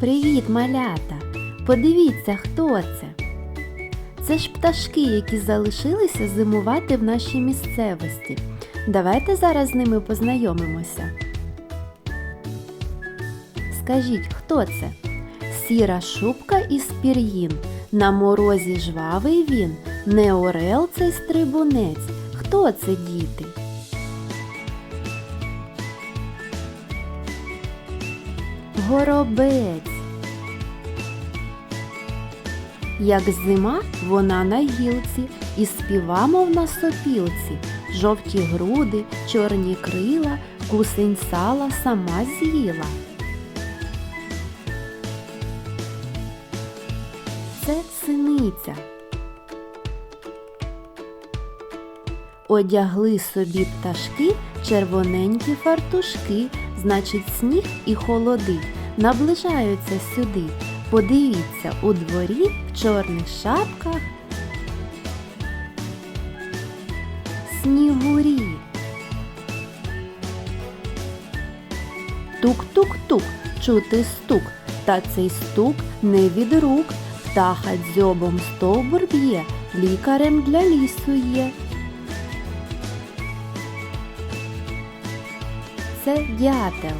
Привіт, малята! Подивіться, хто це. Це ж пташки, які залишилися зимувати в нашій місцевості. Давайте зараз з ними познайомимося. Скажіть, хто це? Сіра шубка із пір'їн. На морозі жвавий він, не орел цей стрибунець. Хто це діти? Горобець. Як зима, вона на гілці, і співа, мов на сопілці, жовті груди, чорні крила, кусень сала сама з'їла. Це синиця. Одягли собі пташки червоненькі фартушки, значить сніг і холоди наближаються сюди. Подивіться, у дворі в чорних шапках снігурі. Тук-тук-тук, чути стук, та цей стук не від рук. Птаха дзьобом стовбур б'є, лікарем для лісу є. Це дятел.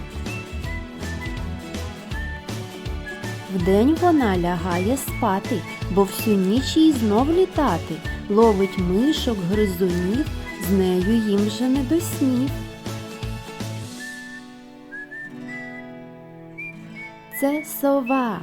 Вдень вона лягає спати, бо всю ніч їй знов літати, ловить мишок, гризунів, з нею їм вже не до снів. Це сова.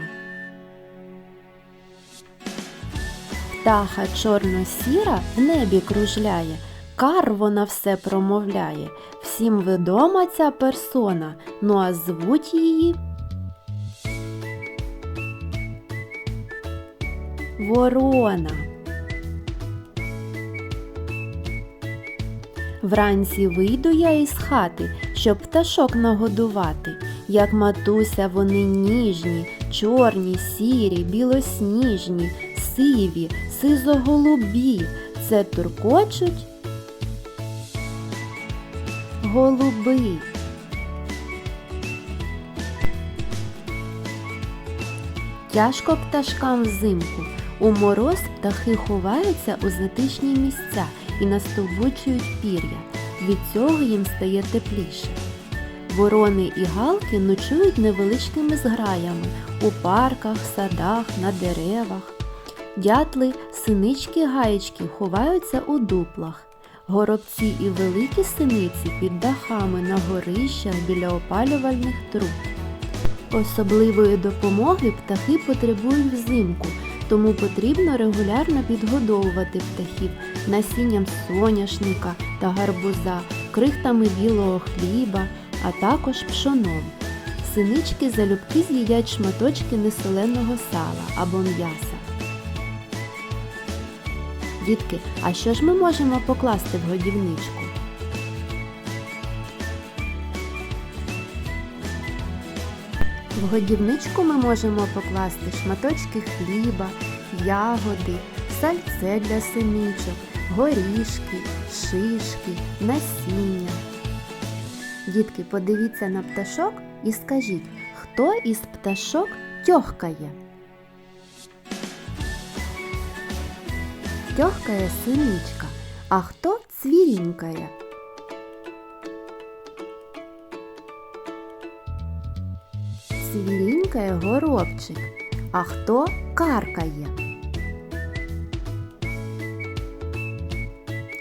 Птаха чорно-сіра в небі кружляє, кар вона все промовляє. Всім відома ця персона, ну а звуть її Ворона. Вранці вийду я із хати, щоб пташок нагодувати. Як матуся вони ніжні, чорні, сірі, білосніжні, сиві, сизо-голубі. Це туркочуть голуби. Тяжко пташкам взимку. У мороз птахи ховаються у затишні місця і настовбучують пір'я. Від цього їм стає тепліше. Ворони і галки ночують невеличкими зграями у парках, садах, на деревах. Дятли, синички гаєчки ховаються у дуплах. Горобці і великі синиці під дахами на горищах біля опалювальних труб. Особливої допомоги птахи потребують взимку, тому потрібно регулярно підгодовувати птахів насінням соняшника та гарбуза, крихтами білого хліба, а також пшоном. Синички залюбки з'їдять шматочки несоленого сала або м'яса. Дітки, а що ж ми можемо покласти в годівничку? В годівничку ми можемо покласти шматочки хліба, ягоди, сальце для синичок, горішки, шишки, насіння. Дітки, подивіться на пташок і скажіть, хто із пташок тьохкає? Тьохкає синичка, а хто цвірінькає? Цвірінькає горобчик, а хто каркає?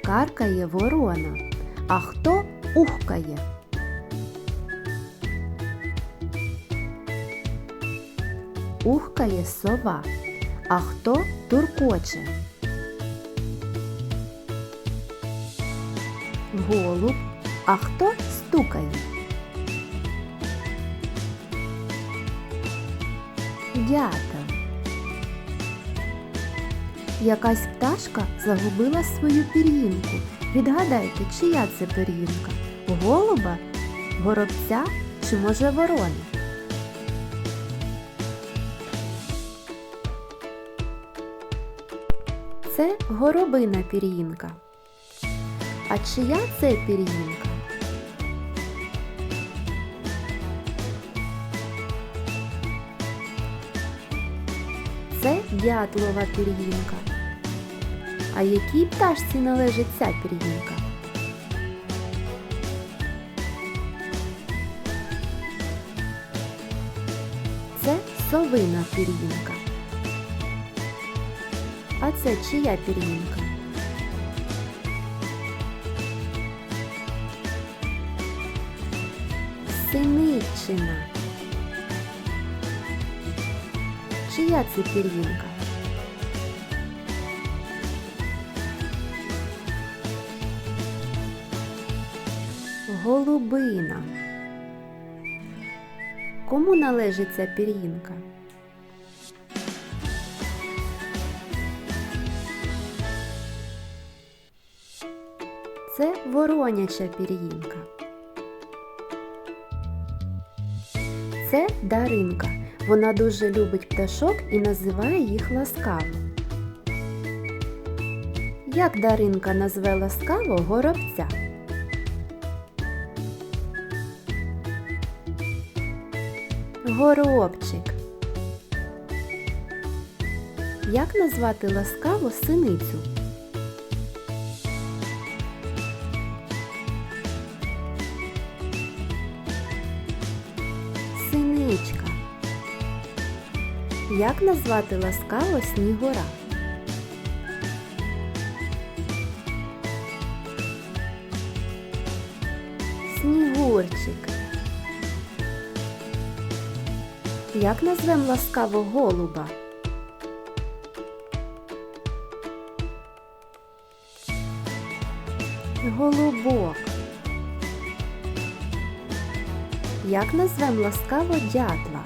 Каркає ворона, а хто ухкає? Ухкає сова, а хто туркоче? Голуб, а хто стукає? Дятел. Якась пташка загубила свою пір'їнку. Відгадайте, чия це пір'їнка? Голуба, горобця чи може ворони? Це горобина пір'їнка. А чия це пір'їнка? дятлова пір'їнка. А якій пташці належить ця пір'їнка? Це совина пір'їнка. А це чия пір'їнка? Синиччина. Чия це пір'їнка? Голубина. Кому належить ця пір'їнка? Це вороняча пір'їнка. Це Даринка. Вона дуже любить пташок і називає їх ласкаво. Як Даринка назве ласкаво горобця? Горобчик. Як назвати ласкаво синицю? Синичка. Як назвати ласкаво снігура? Снігурчик. Як назвем ласкаво голуба? Голубок. Як назвем ласкаво дятла?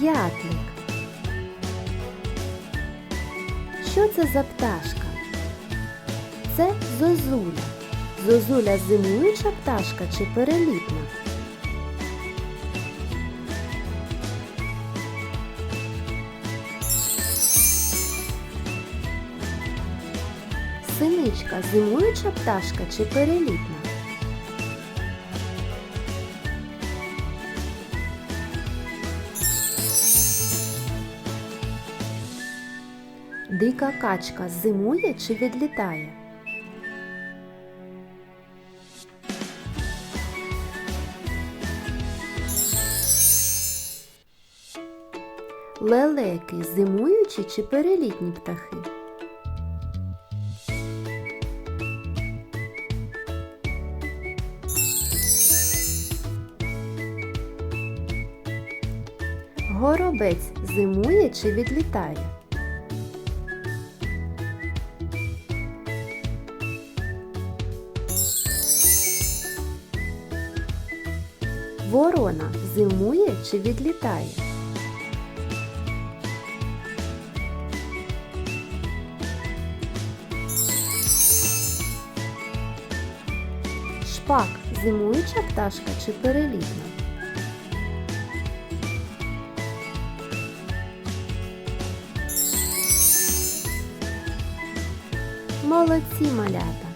Дятлик. Що це за пташка? Це зозуля. Зозуля зимуюча пташка чи перелітна? Синичка зимуюча пташка чи перелітна? Дика качка зимує чи відлітає? Лелеки зимуючі чи перелітні птахи? Горобець зимує чи відлітає? Ворона зимує чи відлітає? Шпак зимуюча пташка чи перелітна? Молодці малята!